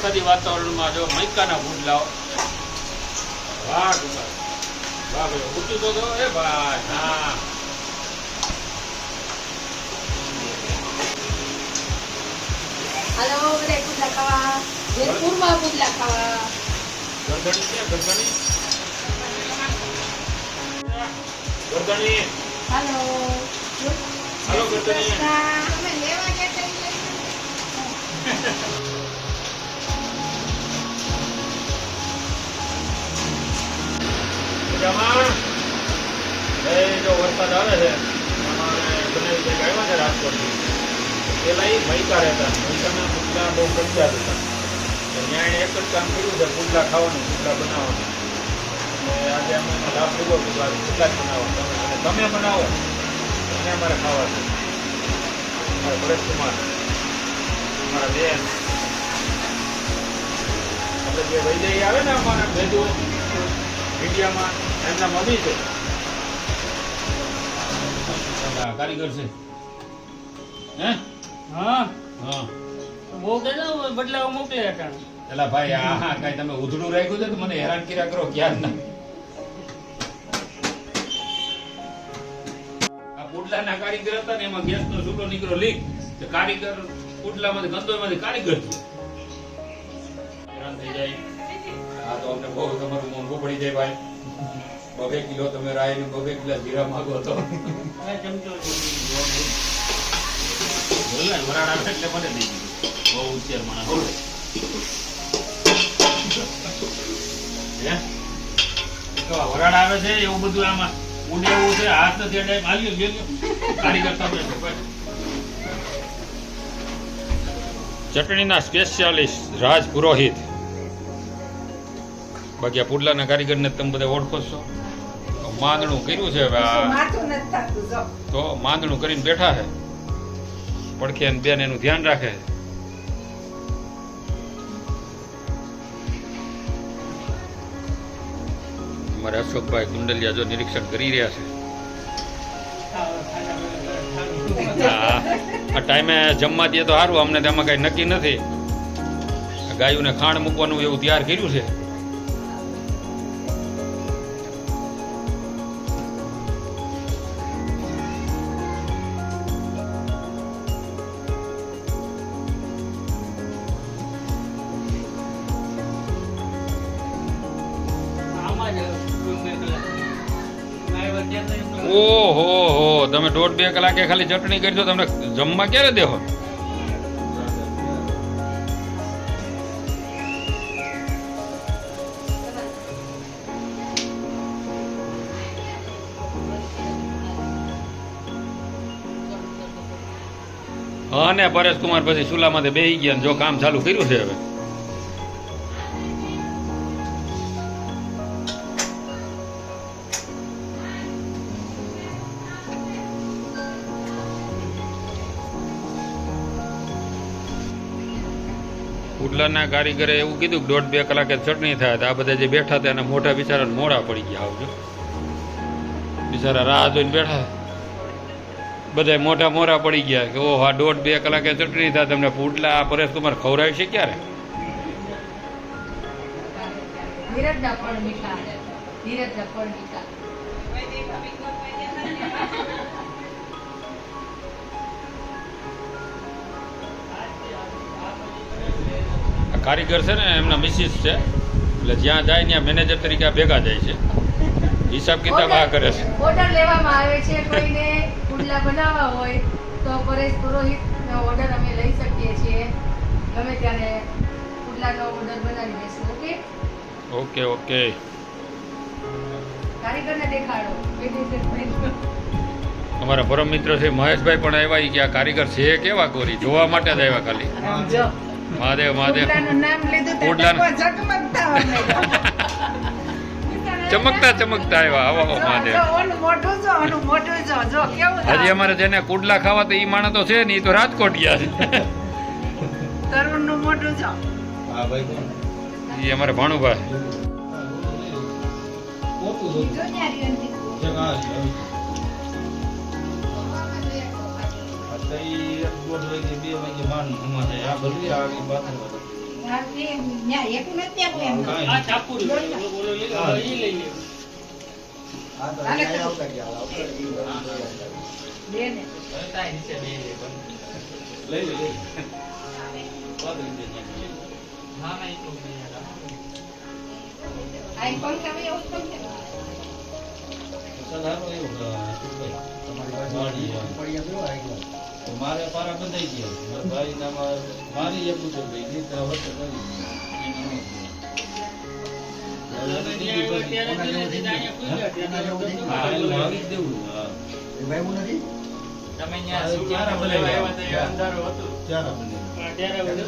વરસાદી વાતાવરણમાં જો મૈકાના પુડલાઓ વાહ કુમાર વાહ ભાઈ ઊંચું તો એ ભાઈ હા. હાલો બધા પુડલા ખાવા. જેતપુરમાં પુડલા ખાવા. ગરદણી છે ગરદણી ગરદણી હાલો. હાલો ગરદણી અમે લેવા ગયા તા લઈ એ જો વરસાદ આવે છે, અમારે બનાવી કંઈક આવ્યા છે રાજકોટથી પેલા એ મૈકા રહેતા. પુડલા બહુ પ્રખ્યાત હતા. ત્યાં એક જ કામ કર્યું છે, પુડલા ખાવાનું, પુડલા બનાવવાનું. અને આજે અમે લાભ લીધો કે જ બનાવો. અને તમે બનાવો અને અમારે ખાવા છે મારા ભરત કુમાર બેન. આપણે જે વૈજયી આવે ને અમારા ભેજો મીડિયામાં એમના મમ્મી છે. કારીગર છે. હે? હા. હા. બહુ કહેતા બદલાવ મોકલે હતા એલા ભાઈ આ હા તમે ઉધડું રાખ્યું છે તો મને હેરાન કર્યા કરો? ક્યાં ના. આ પુડલાના કારીગર હતા ને એમાં ગેસનો ચૂલો નીકળ્યો લીક. તો કારીગર પુડલામાંથી ગંદોયમાંથી કારીગર થયો હેરાન થઈ જાય. આ તો અમને બહુ તમારું મોંઘું પડી જાય ભાઈ. બબે કિલો તમે રાય ને બબે કિલો જીરા માંગો તો. આ વરાળ આવે એટલે મને બહુ માણસ. વરાળ આવે છે એવું બધું આમાં ઉડે એવું છે હાથ નથી એટલે માલ્યો ગયો કારીગર તમે ચટણીના સ્પેશિયાલિસ્ટ રાજ પુરોહિત. બાકી આ પુડલાના કારીગરને તમે બધા ઓળખો છો. માંદણું કર્યું છે હવે આ તો માંદણું કરીને બેઠા છે. પડખે બેન એનું ધ્યાન રાખે છે. અમારા અશોકભાઈ કુંડલિયા જો નિરીક્ષણ કરી રહ્યા છે. આ ટાઈમે જમવા દે તો સારું અમને તેમાં કઈ નક્કી નથી. ગાયોને ખાણ મૂકવાનું એવું તૈયાર કર્યું છે. ઓહો હો તમે દોઢ બે કલાકે ખાલી ચટણી કરજો તમને જમવા ક્યારે દેહો? અને પરેશ કુમાર પછી સુલામાંથી બે ગયા જો કામ ચાલુ કર્યું છે હવે. પુડલાના કારીગરે એવું કીધું કે દોઢ બે કલાકે ચટણી થાય તો આ બધા જે બેઠા હતા એના મોટા બિચારા મોડા પડી ગયા આવજો બિચારા રાહ જોઈને બેઠા બધા મોટા મોરા પડી ગયા કે ઓહો, આ દોઢ બે કલાકે ચટણી થાય તમને પુડલા, આ પરેશ કુમાર ખવડાવી છે ક્યારે? ધીરજના કારીગર છે ને એમના મિસિસ છે. એટલે જ્યાં જાય ત્યાં મેનેજર તરીકે આ ભેગા જાય છે. હિસાબ કિતાબ આ કરે છે. ઓર્ડર લેવામાં આવે છે કોઈને પુડલા બનાવવા હોય તો પરેશ પુરોહિતનો ઓર્ડર અમે લઈ શકીએ છીએ. ગમે ત્યારે પુડલાનો ઓર્ડર બનાવી દઈશું ઓકે? Okay okay. કારીગરને દેખાડો. અમારા પરમ મિત્ર છે મહેશભાઈ પણ આવ્યા ઈ કે આ કારીગર છે કેવા કોરી જોવા માટે જ આવ્યા ખાલી. જો. મહાદેવ મહાદેવ. ચમકતા ચમકતા આવ્યા. આવો આવો મહાદેવ. જો, ઓનું મોઢું જો ઓનું મોઢું જો જો કેવું હજી અમારે જેને કુડલા ખાવા તો ઈ માણસ તો છે ને ઈ તો રાજકોટ ગયા છે. તરુણનું મોઢું જો. ઈ અમારે ભાણુભાઈ તાય નીચે બે વાગે માન નહીં યાર. આ એક પંખા હોય તમારી જ તો મારે પારા બંધાઈ ગયા મારા ભાઈ ના મારી એક બધું ભાઈ ગઈ તો વચ્ચે કરી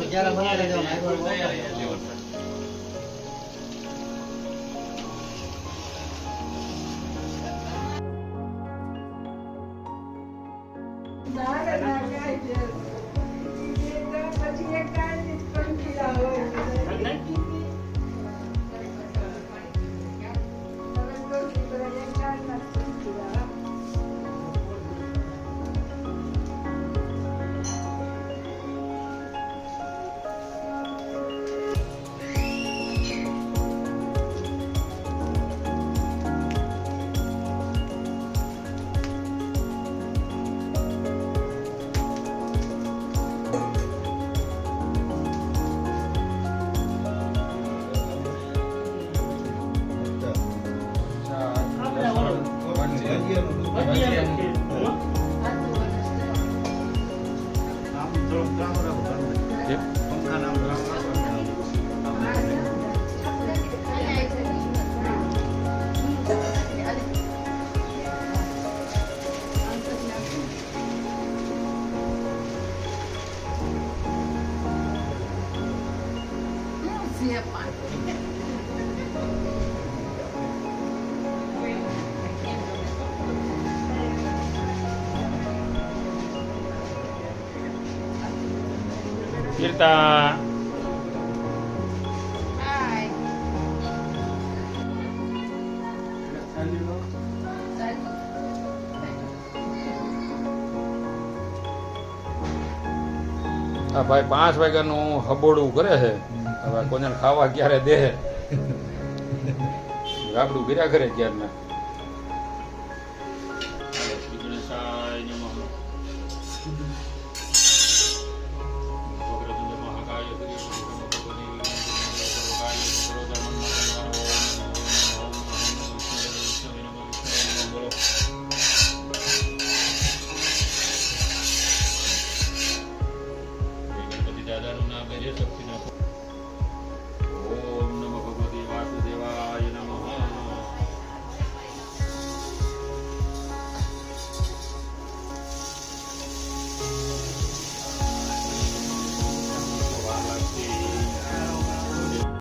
ત્યારે હતા, એ અંધારું હતું. ત્યારે બને પણ ત્યારે બધું જ્યારે બનાવી કીર્તા હાય. આ ભાઈ પાંચ વાગ્યાનું હબોડું કરે છે. હવે કોને ખાવા ક્યારે દે. ગાબડું ગીરા કરે ક્યારના.